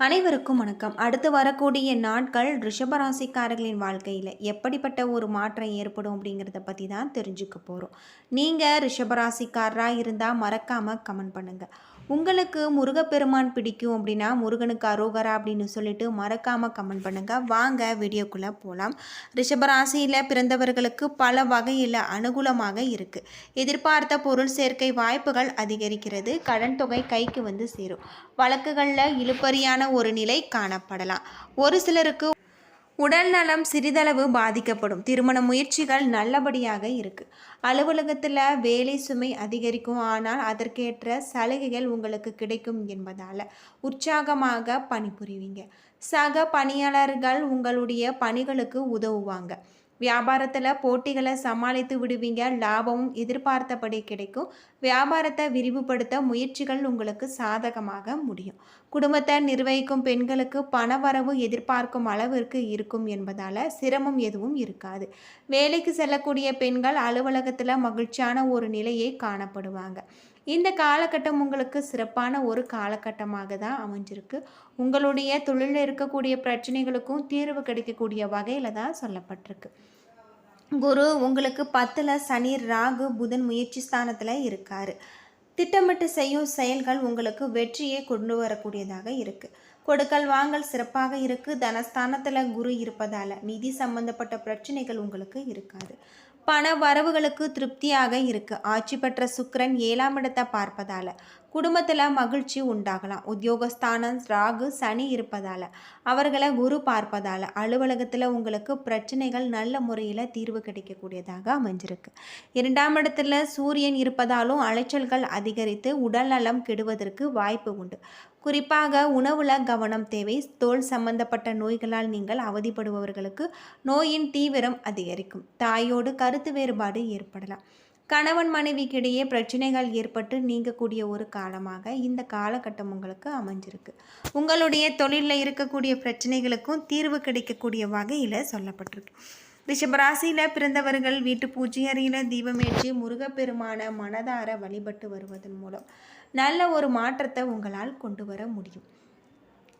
அனைவருக்கும் வணக்கம். அடுத்து வரக்கூடிய நாட்கள் ரிஷபராசிக்காரர்களின் வாழ்க்கையில் எப்படிப்பட்ட ஒரு மாற்றம் ஏற்படும் அப்படிங்கிறத பற்றி தான் தெரிஞ்சுக்க போகிறோம் நீங்கள் ரிஷபராசிக்காரராக இருந்தால் மறக்காமல் கமெண்ட் பண்ணுங்கள் உங்களுக்கு முருகப்பெருமான் பிடிக்கும் அப்படின்னா முருகனுக்கு அரோகரா அப்படின்னு சொல்லிட்டு மறக்காமல் கமெண்ட் பண்ணுங்கள் வாங்க வீடியோக்குள்ளே போகலாம் ரிஷபராசியில் பிறந்தவர்களுக்கு பல வகையில் அனுகூலமாக இருக்குது எதிர்பார்த்த பொருள் சேர்க்கை வாய்ப்புகள் அதிகரிக்கிறது. கடன் தொகை கைக்கு வந்து சேரும். வழக்குகளில் இழுப்பறியான ஒரு நிலை காணப்படலாம். ஒரு சிலருக்கு உடல் நலம் சிறிதளவு பாதிக்கப்படும். திருமண முயற்சிகள் நல்லபடியாக இருக்கு. அலுவலகத்தில் வேலை சுமை அதிகரிக்கும். ஆனால் அதற்கேற்ற சலுகைகள் உங்களுக்கு கிடைக்கும் என்பதால் உற்சாகமாக பணிபுரிவீங்க. சக பணியாளர்கள் உங்களுடைய பணிகளுக்கு உதவுவாங்க. வியாபாரத்தில் போட்டிகளை சமாளித்து விடுவீங்க. லாபமும் எதிர்பார்த்தபடி கிடைக்கும். வியாபாரத்தை விரிவுபடுத்த முயற்சிகள் உங்களுக்கு சாதகமாக முடியும். குடும்பத்தை நிர்வகிக்கும் பெண்களுக்கு பணவரவு எதிர்பார்க்கும் அளவிற்கு இருக்கும் என்பதால் சிரமம் எதுவும் இருக்காது. வேலைக்கு செல்லக்கூடிய பெண்கள் அலுவலகத்தில் மகிழ்ச்சியான ஒரு நிலையை காணப்படுவாங்க. இந்த காலகட்டம் உங்களுக்கு சிறப்பான ஒரு காலகட்டமாக தான் அமைஞ்சிருக்கு. உங்களுடைய தொழிலில் இருக்கக்கூடிய பிரச்சனைகளுக்கும் தீர்வு கிடைக்கக்கூடிய வகையில் தான் சொல்லப்பட்டிருக்கு. குரு உங்களுக்கு பத்தில் சனி ராகு புதன் முயற்சி ஸ்தானத்தில் இருக்கார். திட்டமிட்டு செய்யும் செயல்கள் உங்களுக்கு வெற்றியை கொண்டு வரக்கூடியதாக இருக்குது கொடுக்கல் வாங்கல் சிறப்பாக இருக்குது தனஸ்தானத்தில் குரு இருப்பதால் நிதி சம்பந்தப்பட்ட பிரச்சனைகள் உங்களுக்கு இருக்காது. பண வரவுகளுக்கு திருப்தியாக இருக்கு. ஆட்சி பெற்ற சுக்கரன் ஏழாம் இடத்தை பார்ப்பதால. குடும்பத்தில் மகிழ்ச்சி உண்டாகலாம். உத்தியோகஸ்தானம் ராகு சனி இருப்பதால் அவர்களை குரு பார்ப்பதால் அலுவலகத்தில் உங்களுக்கு பிரச்சனைகள் நல்ல முறையில் தீர்வு கிடைக்கக்கூடியதாக அமைஞ்சிருக்கு. இரண்டாம் இடத்துல சூரியன் இருப்பதாலும் அலைச்சல்கள் அதிகரித்து உடல்நலம் கெடுவதற்கு வாய்ப்பு உண்டு. குறிப்பாக உணவுல கவனம் தேவை. தோல் சம்பந்தப்பட்ட நோய்களால் நீங்கள் அவதிப்படுபவர்களுக்கு நோயின் தீவிரம் அதிகரிக்கும். தாயோடு கருத்து வேறுபாடு ஏற்படலாம். கணவன் மனைவிக்கிடையே பிரச்சனைகள் ஏற்பட்டு நீங்கக்கூடிய ஒரு காலமாக இந்த காலகட்டம் உங்களுக்கு அமைஞ்சிருக்கு. உங்களுடைய தொழிலில் இருக்கக்கூடிய பிரச்சனைகளுக்கும் தீர்வு கிடைக்கக்கூடிய வகையில் சொல்லப்பட்டிருக்கு. ரிஷபராசியில் பிறந்தவர்கள் வீட்டு பூஜை அறையில் தீபமேற்றி முருகப்பெருமான மனதார வழிபட்டு வருவதன் மூலம் நல்ல ஒரு மாற்றத்தை உங்களால் கொண்டு வர முடியும்.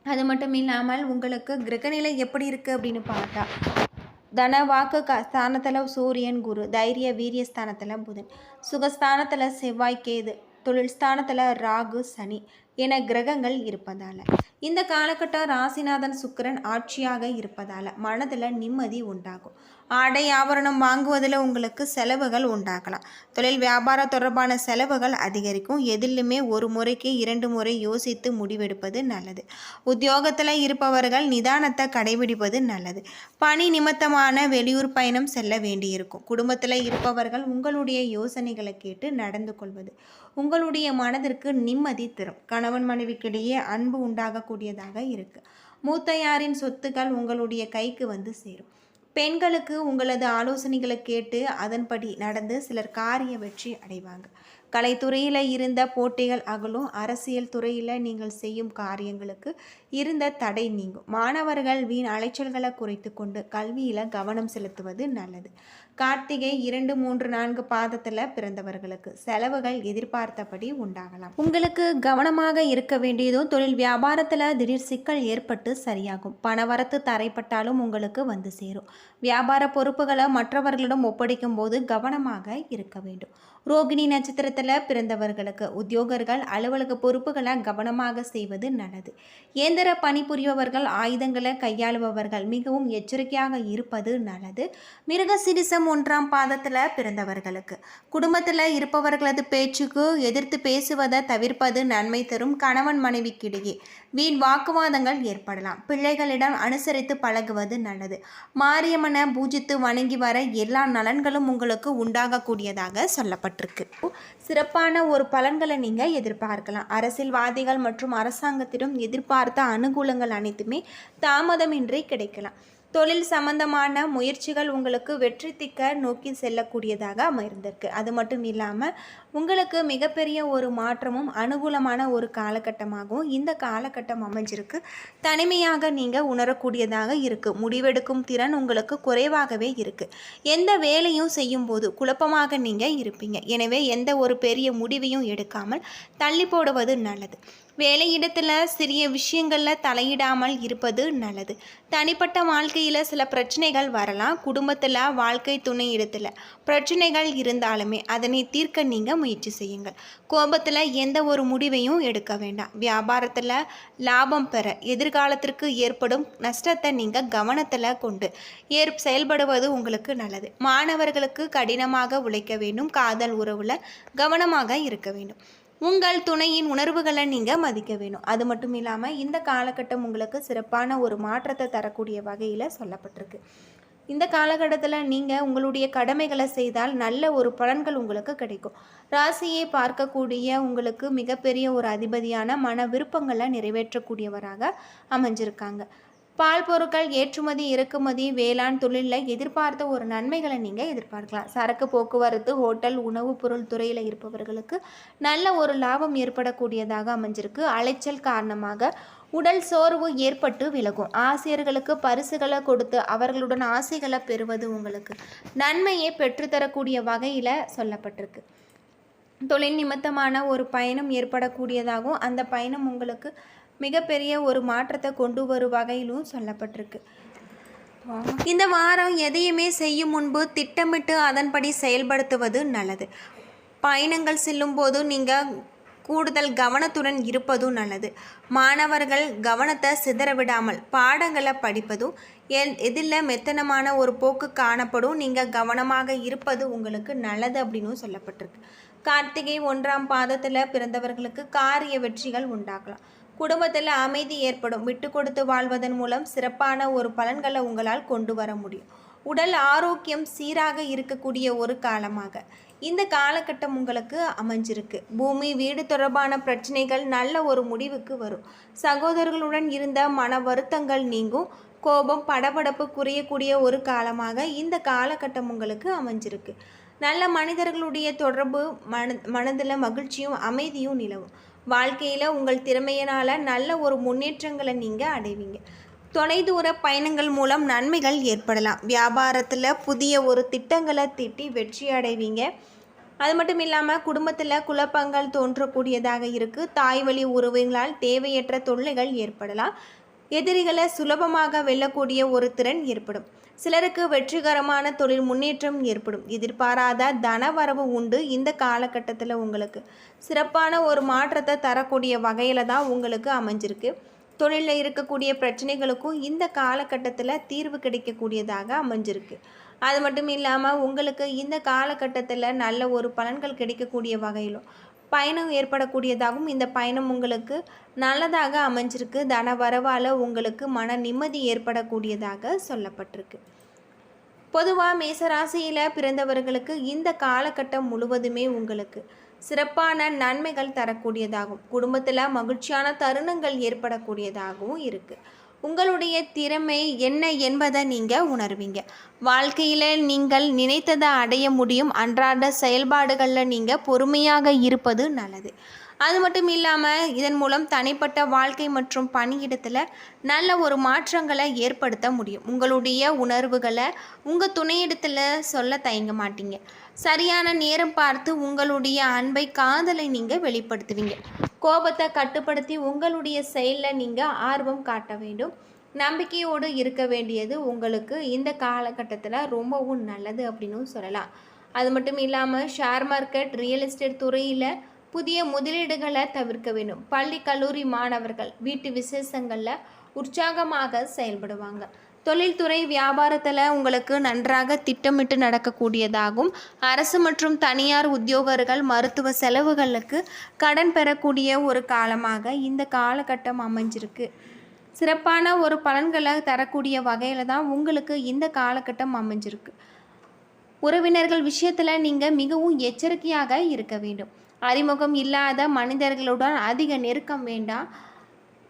அது மட்டும் இல்லாமல் உங்களுக்கு கிரகநிலை எப்படி இருக்குது அப்படின்னு பார்த்தா தன வாக்கு க ஸ்தானத்தில் சூரியன் குரு தைரிய வீரிய ஸ்தானத்தில் புதன். சுகஸ்தானத்தில் செவ்வாய் கேது. தொழில் ஸ்தானத்தில் ராகு சனி என கிரகங்கள் இருப்பதால். இந்த காலகட்டம் ராசிநாதன் சுக்கிரன் ஆட்சியாக இருப்பதால் மனதில் நிம்மதி உண்டாகும். ஆடை ஆபரணம் வாங்குவதில் உங்களுக்கு செலவுகள் உண்டாகலாம். தொழில் வியாபாரம் தொடர்பான செலவுகள் அதிகரிக்கும். எதிலுமே ஒரு முறைக்கு இரண்டு முறை யோசித்து முடிவெடுப்பது நல்லது. உத்தியோகத்தில் இருப்பவர்கள் நிதானத்தை கடைபிடிப்பது நல்லது. பணி நிமித்தமான வெளியூர் பயணம் செல்ல வேண்டியிருக்கும். குடும்பத்தில் இருப்பவர்கள் உங்களுடைய யோசனைகளை கேட்டு நடந்து கொள்வது உங்களுடைய மனதிற்கு நிம்மதி தரும். கணவன் மனைவிக்கிடையே அன்பு உண்டாகக்கூடியதாக இருக்குது மூத்தையாரின் சொத்துக்கள் உங்களுடைய கைக்கு வந்து சேரும். பெண்களுக்கு உங்களது ஆலோசனைகளை கேட்டு அதன்படி நடந்து சிலர் காரிய வெற்றி அடைவாங்க. கலைத்துறையில் இருந்த போட்டிகள் அகலும். அரசியல் துறையில் நீங்கள் செய்யும் காரியங்களுக்கு இருந்த தடை நீங்கும். மாணவர்கள் வீண் அலைச்சல்களை குறைத்து கொண்டு கல்வியில் கவனம் செலுத்துவது நல்லது. கார்த்திகை இரண்டு மூன்று நான்கு பாதத்தில் பிறந்தவர்களுக்கு செலவுகள் எதிர்பார்த்தபடி உண்டாகலாம். உங்களுக்கு கவனமாக இருக்க வேண்டியதும் தொழில் வியாபாரத்தில் திடீர் சிக்கல் ஏற்பட்டு சரியாகும். பணவரத்து தரைப்பட்டாலும் உங்களுக்கு வந்து சேரும். வியாபார பொறுப்புகளை மற்றவர்களிடம் ஒப்படைக்கும் போது கவனமாக இருக்க வேண்டும். ரோகிணி நட்சத்திரத்தில் பிறந்தவர்களுக்கு உத்தியோகர்கள் அலுவலக பொறுப்புகளை கவனமாக செய்வது நல்லது. இயந்திர பணிபுரியவர்கள் ஆயுதங்களை கையாளுபவர்கள் மிகவும் எச்சரிக்கையாக இருப்பது நல்லது. மிருக சிரிசம் ஒன்றாம் பாதத்தில் பிறந்தவர்களுக்கு குடும்பத்தில் இருப்பவர்களது பேச்சுக்கு எதிர்த்து பேசுவதை தவிர்ப்பது நன்மை தரும். கணவன் மனைவிக்கிடையே வீண் வாக்குவாதங்கள் ஏற்படலாம். பிள்ளைகளிடம் அனுசரித்து பழகுவது நல்லது. மாரியம்மனை பூஜித்து வணங்கி வர எல்லா நலன்களும் உங்களுக்கு உண்டாகக்கூடியதாக சொல்லப்பட்டிருக்கு. சிறப்பான ஒரு பலன்களை நீங்கள் எதிர்பார்க்கலாம். அரசியல்வாதிகள் மற்றும் அரசாங்கத்திடம் எதிர்பார்த்த அனுகூலங்கள் அனைத்துமே தாமதமின்றி கிடைக்கலாம். தொழில் சம்பந்தமான முயற்சிகள் உங்களுக்கு வெற்றி திக்க நோக்கி செல்லக்கூடியதாக அமைந்திருக்கு. அது மட்டும் இல்லாமல் உங்களுக்கு மிகப்பெரிய ஒரு மாற்றமும் அனுகூலமான ஒரு காலகட்டமாகவும் இந்த காலகட்டம் அமைஞ்சிருக்கு. தனிமையாக நீங்கள் உணரக்கூடியதாக இருக்குது முடிவெடுக்கும் திறன் உங்களுக்கு குறைவாகவே இருக்குது எந்த வேலையும் செய்யும்போது குழப்பமாக நீங்கள் இருப்பீங்க. எனவே எந்த ஒரு பெரிய முடிவையும் எடுக்காமல் தள்ளி போடுவது நல்லது. வேலையிடத்தில் சிறிய விஷயங்களில் தலையிடாமல் இருப்பது நல்லது. தனிப்பட்ட வாழ்க்கையில் சில பிரச்சனைகள் வரலாம். குடும்பத்தில் வாழ்க்கை துணை இடத்துல பிரச்சனைகள் இருந்தாலுமே அதனை தீர்க்க நீங்கள் முயற்சி செய்யுங்கள். கோபத்தில் எந்த ஒரு முடிவையும் எடுக்க வேண்டாம். வியாபாரத்தில் லாபம் பெற எதிர்காலத்திற்கு ஏற்படும் நஷ்டத்தை நீங்கள் கவனத்தில் கொண்டு ஏற் செயல்படுவது உங்களுக்கு நல்லது. மாணவர்களுக்கு கடினமாக உழைக்க வேண்டும். காதல் உறவில் கவனமாக இருக்க வேண்டும். உங்கள் துணையின் உணர்வுகளை நீங்கள் மதிக்க வேணும் அது மட்டும் இல்லாமல் இந்த காலகட்டம் உங்களுக்கு சிறப்பான ஒரு மாற்றத்தை தரக்கூடிய வகையில் சொல்லப்பட்டிருக்கு. இந்த காலகட்டத்தில் நீங்கள் உங்களுடைய கடமைகளை செய்தால் நல்ல ஒரு பலன்கள் உங்களுக்கு கிடைக்கும். ராசியை பார்க்கக்கூடிய உங்களுக்கு மிகப்பெரிய ஒரு அதிபதியான மன விருப்பங்களை நிறைவேற்றக்கூடியவராக அமைஞ்சிருக்காங்க. பால் பொருட்கள் ஏற்றுமதி இறக்குமதி வேளாண் தொழிலில் எதிர்பார்த்த ஒரு நன்மைகளை நீங்கள் எதிர்பார்க்கலாம். சரக்கு போக்குவரத்து ஹோட்டல் உணவுப் பொருள் துறையில் இருப்பவர்களுக்கு நல்ல ஒரு லாபம் ஏற்படக்கூடியதாக அமைஞ்சிருக்கு. அலைச்சல் காரணமாக உடல் சோர்வு ஏற்பட்டு விலகும். ஆசிரியர்களுக்கு பரிசுகளை கொடுத்து அவர்களுடன் ஆசைகளை பெறுவது உங்களுக்கு நன்மையை பெற்றுத்தரக்கூடிய வகையில் சொல்லப்பட்டிருக்கு. தொழில் நிமித்தமான ஒரு பயணம் ஏற்படக்கூடியதாகவும் அந்த பயணம் உங்களுக்கு மிகப்பெரிய ஒரு மாற்றத்தை கொண்டு வரும் வகையிலும் சொல்லப்பட்டிருக்கு. இந்த வாரம் எதையுமே செய்யும் முன்பு திட்டமிட்டு அதன்படி செயல்படுத்துவது நல்லது. பயணங்கள் செல்லும்போது நீங்கள் கூடுதல் கவனத்துடன் இருப்பதும் நல்லது. மாணவர்கள் கவனத்தை சிதற விடாமல் பாடங்களை படிப்பதும் எல் எதில் மெத்தனமான ஒரு போக்கு காணப்படும். நீங்கள் கவனமாக இருப்பது உங்களுக்கு நல்லது அப்படின்னு சொல்லப்பட்டிருக்கு. கார்த்திகை ஒன்றாம் பாதத்தில் பிறந்தவர்களுக்கு காரிய வெற்றிகள் உண்டாக்கலாம் குடும்பத்தில் அமைதி ஏற்படும். விட்டு கொடுத்து வாழ்வதன் மூலம் சிறப்பான ஒரு பலன்களை உங்களால் கொண்டு வர முடியும். உடல் ஆரோக்கியம் சீராக இருக்கக்கூடிய ஒரு காலமாக. இந்த காலகட்டம் உங்களுக்கு அமைஞ்சிருக்கு. பூமி வீடு தொடர்பான பிரச்சனைகள் நல்ல ஒரு முடிவுக்கு வரும். சகோதரர்களுடன் இருந்த மன வருத்தங்கள் நீங்கும். கோபம் படபடப்பு குறையக்கூடிய ஒரு காலமாக இந்த காலகட்டம் உங்களுக்கு அமைஞ்சிருக்கு. நல்ல மனிதர்களுடைய தொடர்பு மன மனதில் மகிழ்ச்சியும் அமைதியும் நிலவும். வாழ்க்கையில் உங்கள் திறமையினால் நல்ல ஒரு முன்னேற்றங்களை நீங்கள் அடைவீங்க. தொலைதூர பயணங்கள் மூலம் நன்மைகள் ஏற்படலாம். வியாபாரத்தில் புதிய ஒரு திட்டங்களை திட்டி வெற்றி அடைவீங்க. அது மட்டும் இல்லாமல் குடும்பத்தில் குழப்பங்கள் தோன்றக்கூடியதாக இருக்குது தாய் வழி உறவுகளால் தேவையற்ற தொல்லைகள் ஏற்படலாம். எதிரிகளை சுலபமாக வெல்லக்கூடிய ஒரு திறன் ஏற்படும். சிலருக்கு வெற்றிகரமான தொழில் முன்னேற்றம் ஏற்படும். எதிர்பாராத தனவரவு உண்டு இந்த காலகட்டத்தில் உங்களுக்கு. சிறப்பான ஒரு மாற்றத்தை தரக்கூடிய வகையில் தான் உங்களுக்கு அமைஞ்சிருக்கு. தொழிலில் இருக்கக்கூடிய பிரச்சனைகளுக்கும் இந்த காலகட்டத்தில் தீர்வு கிடைக்கக்கூடியதாக அமைஞ்சிருக்கு. அது மட்டும் இல்லாமல் உங்களுக்கு இந்த காலகட்டத்தில் நல்ல ஒரு பலன்கள் கிடைக்கக்கூடிய வகையிலும் பயணம் ஏற்படக்கூடியதாகவும் இந்த பயணம் உங்களுக்கு நல்லதாக அமைஞ்சிருக்கு. தன வரவால் உங்களுக்கு மன நிம்மதி ஏற்படக்கூடியதாக சொல்லப்பட்டிருக்கு. பொதுவாக மேசராசியில் பிறந்தவர்களுக்கு இந்த காலகட்டம் முழுவதுமே உங்களுக்கு சிறப்பான நன்மைகள் தரக்கூடியதாகும். குடும்பத்தில் மகிழ்ச்சியான தருணங்கள் ஏற்படக்கூடியதாகவும் இருக்குது உங்களுடைய திறமை என்ன என்பதை நீங்கள் உணர்வீங்க. வாழ்க்கையில் நீங்கள் நினைத்ததை அடைய முடியும். அன்றாட செயல்பாடுகளில் நீங்கள் பொறுமையாக இருப்பது நல்லது. அது மட்டும் இல்லாமல் இதன் மூலம் தனிப்பட்ட வாழ்க்கை மற்றும் பணியிடத்தில் நல்ல ஒரு மாற்றங்களை ஏற்படுத்த முடியும். உங்களுடைய உணர்வுகளை உங்கள் துணையிடத்தில் சொல்ல தயங்க மாட்டீங்க. சரியான நேரம் பார்த்து உங்களுடைய அன்பை காதலை நீங்கள் வெளிப்படுத்துவீங்க. கோபத்தை கட்டுப்படுத்தி உங்களுடைய செயலில் நீங்கள் ஆர்வம் காட்ட வேண்டும். நம்பிக்கையோடு இருக்க வேண்டியது உங்களுக்கு இந்த காலகட்டத்தில் ரொம்பவும் நல்லது அப்படின்னு சொல்லலாம். அது மட்டும் இல்லாமல் ஷேர் மார்க்கெட் ரியல் எஸ்டேட் துறையில் புதிய முதலீடுகளை தவிர்க்க வேண்டும். பள்ளி கல்லூரி மாணவர்கள் வீட்டு விசேஷங்களில் உற்சாகமாக செயல்படுவாங்க. தொழில்துறை வியாபாரத்தில் உங்களுக்கு நன்றாக திட்டமிட்டு நடக்கக்கூடியதாகும். அரசு மற்றும் தனியார் உத்தியோகர்கள் மருத்துவ செலவுகளுக்கு கடன் பெறக்கூடிய ஒரு காலமாக இந்த காலகட்டம் அமைஞ்சிருக்கு. சிறப்பான ஒரு பலன்களை தரக்கூடிய வகையில் தான் உங்களுக்கு இந்த காலகட்டம் அமைஞ்சிருக்கு. உறவினர்கள் விஷயத்தில் நீங்கள் மிகவும் எச்சரிக்கையாக இருக்க வேண்டும். அறிமுகம் இல்லாத மனிதர்களுடன் அதிக நெருக்கம் வேண்டாம்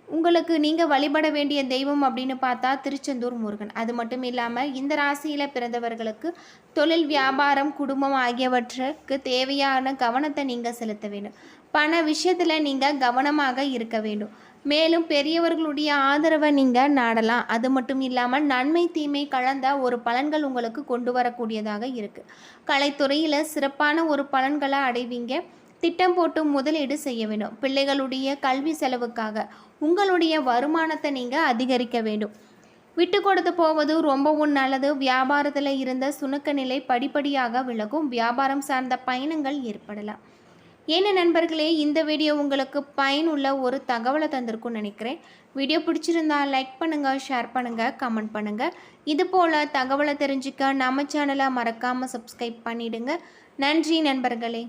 உங்களுக்கு நீங்கள் வழிபட வேண்டிய தெய்வம் அப்படின்னு பார்த்தா திருச்செந்தூர் முருகன். அது மட்டும் இல்லாமல் இந்த ராசியில் பிறந்தவர்களுக்கு தொழில் வியாபாரம் குடும்பம் ஆகியவற்றுக்கு தேவையான கவனத்தை நீங்கள் செலுத்த வேண்டும். பண விஷயத்தில் நீங்கள் கவனமாக இருக்க வேண்டும். மேலும் பெரியவர்களுடைய ஆதரவை நீங்கள் நாடலாம். அது மட்டும் இல்லாமல் நன்மை தீமை கலந்த ஒரு பலன்கள் உங்களுக்கு கொண்டு வரக்கூடியதாக இருக்குது கலைத்துறையில் சிறப்பான ஒரு பலன்களை அடைவீங்க. திட்டம் போட்டு முதலீடு செய்ய வேண்டும். பிள்ளைகளுடைய கல்வி செலவுக்காக உங்களுடைய வருமானத்தை நீங்கள் அதிகரிக்க வேண்டும். விட்டு கொடுத்து போவது ரொம்பவும் நல்லது. வியாபாரத்தில் இருந்த சுணக்க நிலை படிப்படியாக விலகும். வியாபாரம் சார்ந்த பயணங்கள் ஏற்படலாம். என்ன நண்பர்களே இந்த வீடியோ உங்களுக்கு பயனுள்ள ஒரு தகவலை தந்திருக்கும்னு நினைக்கிறேன். வீடியோ பிடிச்சிருந்தா லைக் பண்ணுங்கள் ஷேர் பண்ணுங்கள் கமெண்ட் பண்ணுங்கள் இது போல் தகவலை தெரிஞ்சுக்க நம்ம சேனலை மறக்காமல் சப்ஸ்கிரைப் பண்ணிவிடுங்க நன்றி நண்பர்களே.